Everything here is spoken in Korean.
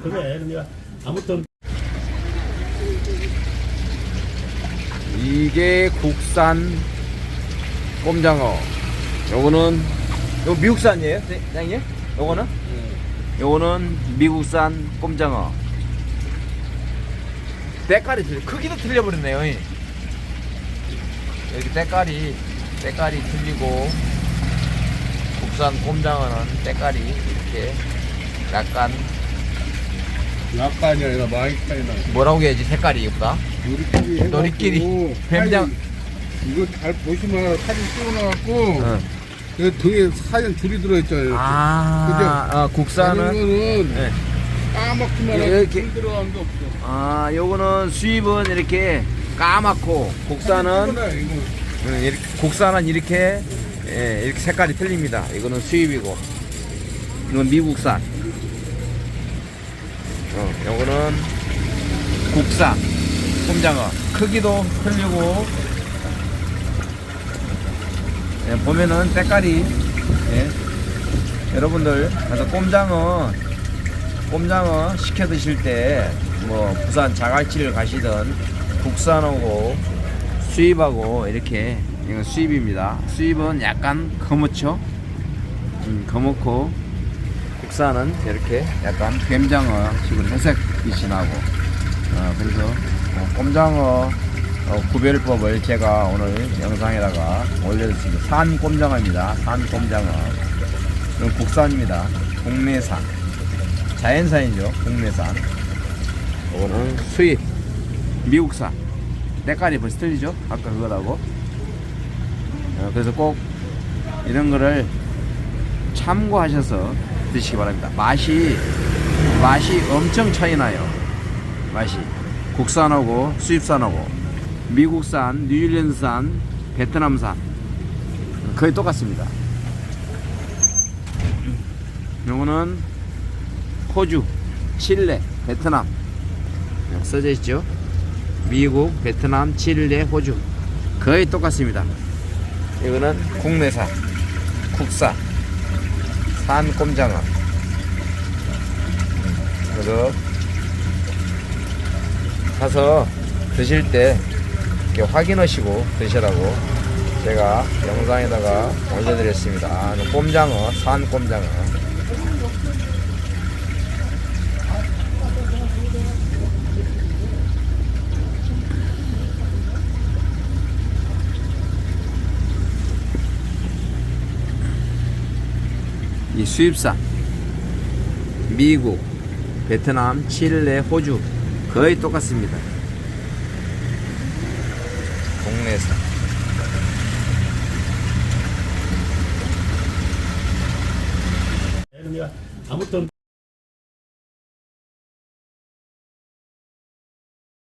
그래 그러니까 아무튼 이게 국산 꼼장어. 요거는 요 미국산이에요, 사장님? 요거는? 요거는 미국산 꼼장어. 때깔이 틀려, 크기도 틀려버렸네요. 이. 여기 때깔이 때깔이 틀리고 국산 꼼장어는 때깔이 이렇게 약간 약간이 아니라 많이 차이나. 뭐라고 해야지 색깔이 이쁘다. 우리끼리 너리끼리 뱀장- 사진- 이거 잘 보시면 사진 찍어놔갖고 응. 그 등에 사진 줄이 들어있잖아요. 아, 아 국산은 다른 거는 네. 까맣기만 하고 이렇게- 줄 들어간 게 없어. 아, 요거는 수입은 이렇게 까맣고 국산은 찍어놔요, 이거. 음, 이렇게, 국산은 이렇게 예, 이렇게 색깔이 틀립니다. 이거는 수입이고 이건 미국산. 어, 요거는 국산 꼼장어 크기도 틀리고 예, 보면은 색깔이 예, 여러분들 가서 꼼장어 꼼장어 시켜 드실 때 뭐 부산 자갈치를 가시던 국산하고 수입하고 이렇게 이건 수입입니다. 수입은 약간 거무죠. 음, 거무고 국산은 이렇게 약간 뱀장어 식으로 회색빛이 나고 어, 그래서 어, 꼼장어 어, 구별법을 제가 오늘 영상에다가 올려드렸습니다. 산 꼼장어입니다. 산 꼼장어. 이건 국산입니다. 국내산. 자연산이죠. 국내산. 이거는 수입. 미국산. 때깔이 벌써 틀리죠? 아까 그거하고. 어, 그래서 꼭 이런 거를 참고하셔서 드시기 바랍니다. 맛이, 맛이 엄청 차이 나요. 맛이. 국산하고 수입산하고. 미국산, 뉴질랜드산, 베트남산. 거의 똑같습니다. 요거는 호주, 칠레, 베트남. 써져 있죠? 미국, 베트남, 칠레, 호주. 거의 똑같습니다. 이거는 국내산, 국산, 산 꼼장어. 그래서 가서 드실 때 확인하시고 드시라고 제가 영상에다가 올려드렸습니다. 꼼장어, 산 꼼장어. 이 수입산 미국, 베트남, 칠레, 호주 거의 똑같습니다. 국내산. 그러니까 아무튼